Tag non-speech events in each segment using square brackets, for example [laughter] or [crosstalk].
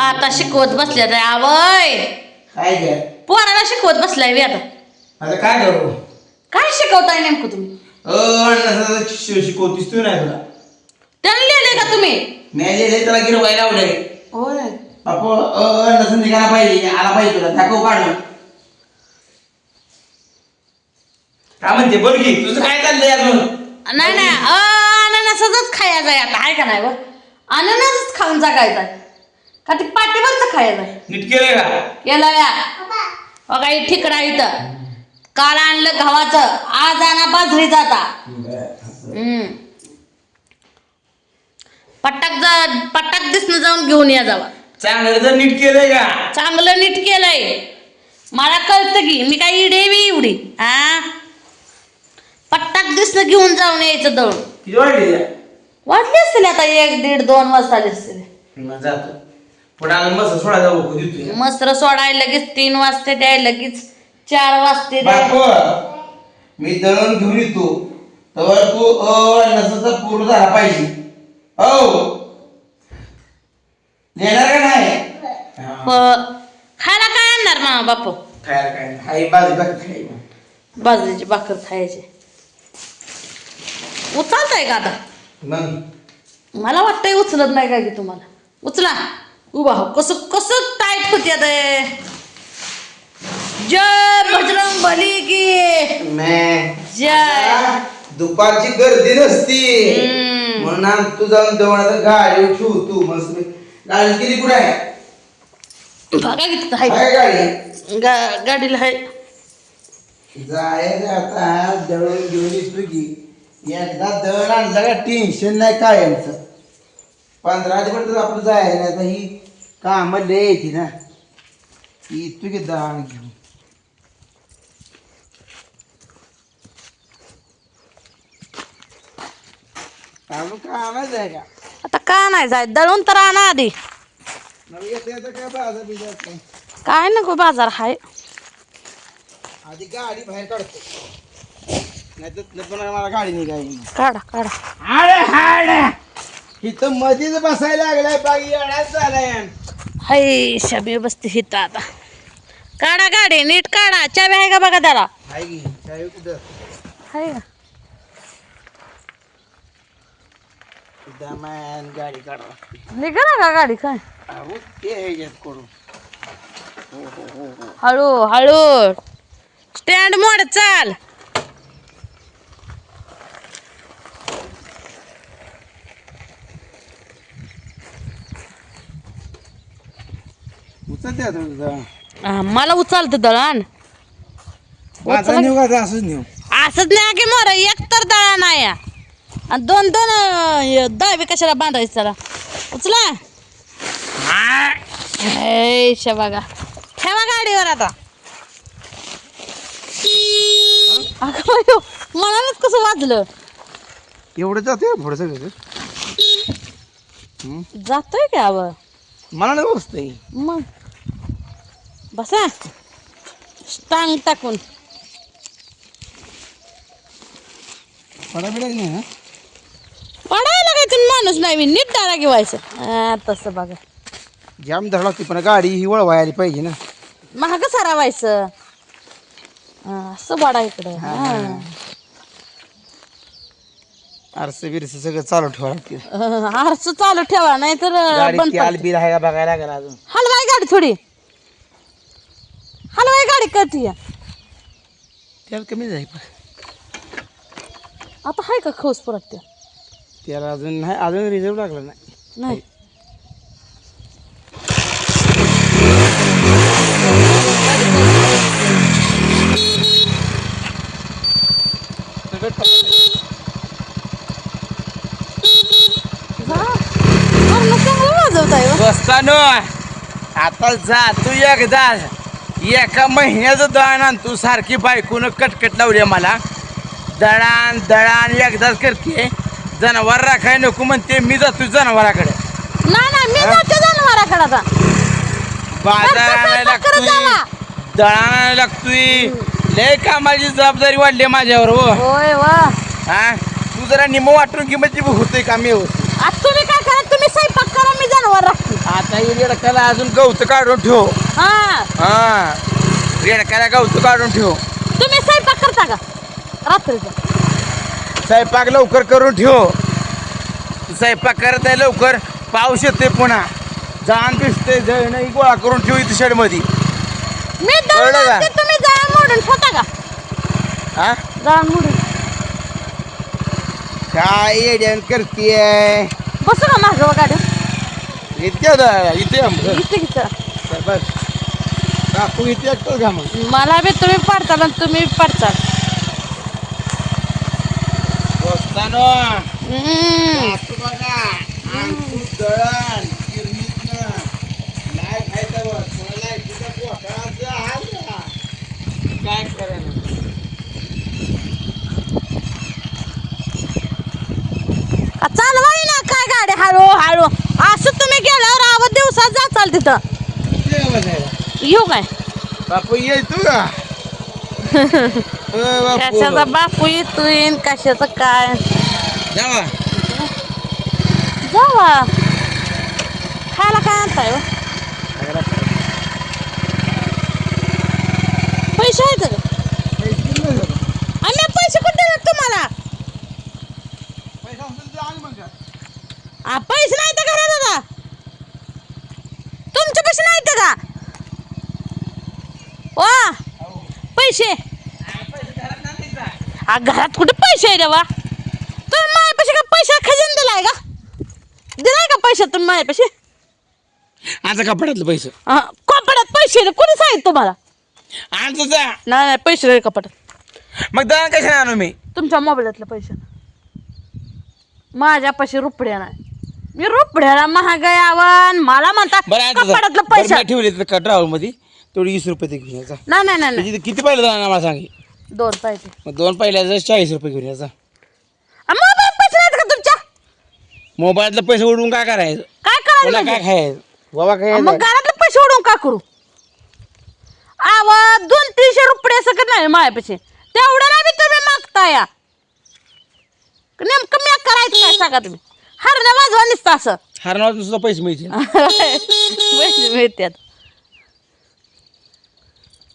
आता शिकवत बसल्या तर आवय. काय घ्या पोराला शिकवत बसलाय बे आता. आता काय करू? काय शिकवताय नेमकं तुम्ही? अ शिकवतीस तू नाही तुला. त्याला लिहिलंय का तुम्ही? लिहिले त्याला गिरवायला आवडे होय. बापू अ पाहिजे आला पाहिजे तुला. दाखव काढून काय म्हणते? बोल की तुझं काय चाललंय अजून? नाही नाही. अ, अननसच खायचं आहे आता. आहे का नाही वर अननसच खाऊन जगायचा का ते पाठीवरच आहे नीट केलंय का? केलं या. बघा हे ठिकडा इथं. काल आणलं गव्हाचं आज आणा बाजरी जाता हम्म. पटाक जा पटाक दिसणं जाऊन घेऊन या जावा. चांगलं नीट केलंय का? चांगलं नीट केलंय. मला कळतं की मी काय इडे बी एवढी. हा पट्टाक दिसणं घेऊन जाऊन यायचं दळून. किती वाढली वाटले असतील आता एक दीड दोन वाजता आले असतील. मग जातो. मस्त सोडा जाऊ बघू देतोय मस्त्र सोडाय लगेच तीन वाजते द्याय लगेच चार वाजते द्याय. बापू मी दळण घेऊन येतो. तर तू अ नसाचा पूर्ण झाला पाहिजे. हो देणार का नाही? हा. खायला काय आणणार मामा बापू? खायला काय नाही. हाय खाई बाजरीची भाकर खायची. उचलताय का आता? मग? मला वाटतंय उचलत नाही काय की तुम्हाला. उचला. उभा हो. कसं कसं टाईट होती आता. जय बजरंग बली की. जय. दुपारची गर्दी नसती. म्हणून आम तू जाऊन दवणार गाडी ठेवू तू मस्त. गाडी किती कुठे आहे? बघा किती आहे. आहे गाडी. गा- गाडीला आहे. जायचं आता. दळून घेऊन येतो की. एकदा दळ आणलं का टेन्शन नाही कायमचं. पंधरा दिवस आपलं जायचं नाही आता ही कामं लय येते ना. येतो की दळण घेऊन. आहे का? आता का नाही जाय दळून तर आणा आधी. येतं काय बाजार बिजार काय? काय नको बाजार हाय. आधी गाडी बाहेर काढतो. नाही तर मला गाडी निघायची काढा काढा. अरे हाड! इथं मध्येच बसायला लागलाय बागी झालाय. हाय शबी बसते हिथं आता. काढा गाडी नीट काढा. चावी आहे का बघा त्याला? हाय की चावी कुठं? हाय का? दमान गाडी काढा. निघा का गाडी काय? अहो ते ह्याच्यात करू हळू हळू. स्टँड मोड चाल. उचलते मला उचलतं दळण. माझा नेऊ का? आता असंच नेऊ. असंच नाही की मोर? एक तर दळण आहे. आणि दोन दोन अं, दहावी कशाला बांधायचं त्याला? उचला. हे शे बघा. ठेवा गाडीवर आता. अगं बाई, मनानच कसं वाजलं? एवढं जाते सगळं जातोय का मला नाही बसतंय. मग? बसा. स्टांग टाकून. पडा बिडायचं नाही ना? पडायला तुम्ही माणूस नाही नीट डाळा घेवायचं. तसं बघा. जाम धड लागते पण गाडी ही वळवाय आली पाहिजे ना. महाग सरावायचं. असं वाडा इकडं. हा. आरसं बिरसं सगळं चालू ठेवा लागते आरसं चालू ठेवा नाही तर गाडी पडते. बिल आहे का बघायला लागेल अजून. हलवाय गाडी थोडी. तेल कमी जाईल पण. आता हाय का खौस परत त्या त्याला अजून नाही अजून रिझर्व लागला नाही. नाही. जा. वरनं चांगलं वाजवताय हो. बसतानो आता जा तू एकदा. एका महिन्याचं दळण आण तू सारखी बायकून कटकट लावली मला. दळण दळण एकदाच करते. जनावर राखाय नको म्हणते मी जातो जनावराकडे. नाही नाही मी जाते जनावराकडे आता. बाजार आणायला लागतोय. दळण आणायला लागतोय. लय कामाची जबाबदारी वाढली माझ्यावर हो. होय वा. हा? तू जरा निम वाटून की म्हणजे होतोय का मी? होत आज तुम्ही काय करा तुम्ही स्वयंपाक करा मी जनावर राखते आता ही रेडकाला अजून गवत काढून ठेव. हा. हा. रेडकाला गवत काढून ठेव. तुम्ही स्वयंपाक करता का? रात्रीचा. स्वयंपाक लवकर करून ठेव. स्वयंपाक करत आहे लवकर. पाऊस येते पुन्हा. जाण दिसते नाही गोळा करून ठेव इथे शेडमध्ये. मी कळलं का? आणते, तुम्ही जाळण मोडून ठेवता का? हा मोडून. काय येड्यान करतीये? बसू का माझं गाडी इथे इथे. इथे. काकू इथे मग. मला बी तुम्ही पाडताल आणि तुम्ही पाडताल. दोस्तानो. काकू बघा दळण नाही खायचं बघ कोणाला लायकीचा पोटाचा हाल. काय करायला आ, चालवाय ना काय गाडी हळू हळू. असं जाचाल तिथं? येऊ काय? बापू ये तू का? कशाचा बापू येतोय कशाचं काय? जावा. जावा. खायला काय आणताय हो? पैसे आहेत का? आम्ही पैसे कुठे देतात तुम्हाला? आ, पैसे नाहीत का रे दादा तुमचे पैसे नाहीत का वा! पैसे. आ, घरात कुठे पैसे आहे देवा तुम्ही माझ्यापाशी का पैसे खजिन दिलाय का दिलाय का पैसे तुम्ही माझ्यापाशी? आता कपड्यातलं पैसे. हा, कपाटात पैसे नाही. कोणी सांगितलं तुम्हाला? आणतो जा. नाही नाही पैसे नाही कपाटात. मग दळण कशाने आणू मी? तुमच्या मोबाईलातले पैसे. माझ्यापाशी रुपड्या नाही. मी रुपड्याला महागाई आव्हान. मला म्हणता बरं आणतो जा. कपाटातलं बरं, पैसे मी ठेवले तर ट्रॅव्हलमध्ये तेवढी वीस रुपये ते घेऊन यायचा नाही नाही नाही नाही. म्हणजे किती पाहिलं दळण मला सांगे. दोन पाहिजे. मग दोन पहिल्याचं चाळीस रुपये घेऊन यायचा मोबाईल पैसे नाहीत का तुमच्या? मोबाईलतलं पैसे उडवून काय करायचं? काय करायचं काय म्हणजे? खायचं? बाबा काय मग घरातले पैसे उडवून का करू? आवा दोन तीनशे रुपये सगळं नाही माझ्यापाशी तेवढं नाही मी तुम्ही मागता या नेमकं मी करायचं काय सांगा तुम्ही? हरणं वाजवा निसतं असं. हरणावर सुद्धा पैसे मिळतील. [laughs] पैसे मिळतात.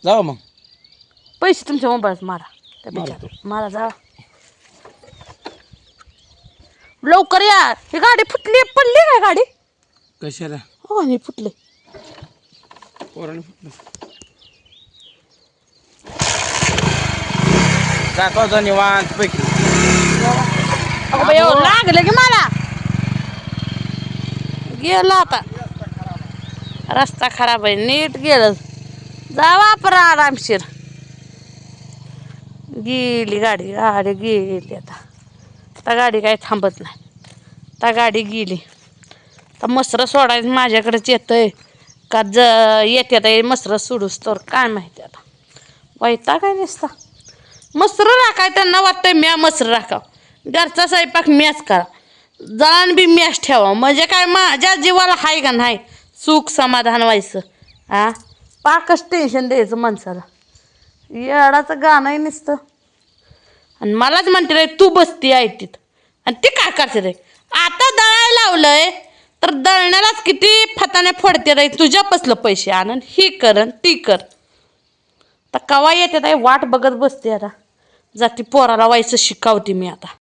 जाऊ मग. पैसे तुमच्या मोबाईलात मारा. त्या मारतो. बिचाऱ्याला. मारा जा लवकर या. ही गाडी फुटली पडली काय गाडी? कशाला? हो नाही फुटली. पोराने फुटलं. जातो आता निवांत पैकी. अगं बाई, एवढं लागलं की मला. गेलं आता. रस्ता खराब आहे नीट गेलं. जावा आपण आरामशीर गेली गाडी गाडी गेली आता. आता गाडी काय थांबत नाही. आता गाडी गेली. आता मसरं सोडायचं माझ्याकडेच येतंय. का ज येते आता मसरं सोडूस तर काय माहिती आता. वैता काय नसता. मसरं राखाय त्यांना वाटतंय म्या मसरं राखाव. घरचा स्वयंपाक म्याच करा. जळण बी म्याच ठेवा. म्हणजे काय माझ्या जीवाला हाय का नाही? सुख समाधान व्हायचं. हा पाकच टेन्शन द्यायचं माणसाला. येडाचं गाणंही नसतं. आणि मलाच म्हणते रे तू बसती ऐटीत आणि ती काय करते रे? आता दळायला लावलंय तर दळण्यालाच किती फताने फोडते रे. तुझ्यापासलं पैसे आणून ही कर आणि ती कर. तर कवा येते ताई? वाट बघत बसते आता. जाती पोराला व्हायचं शिकावते मी आता.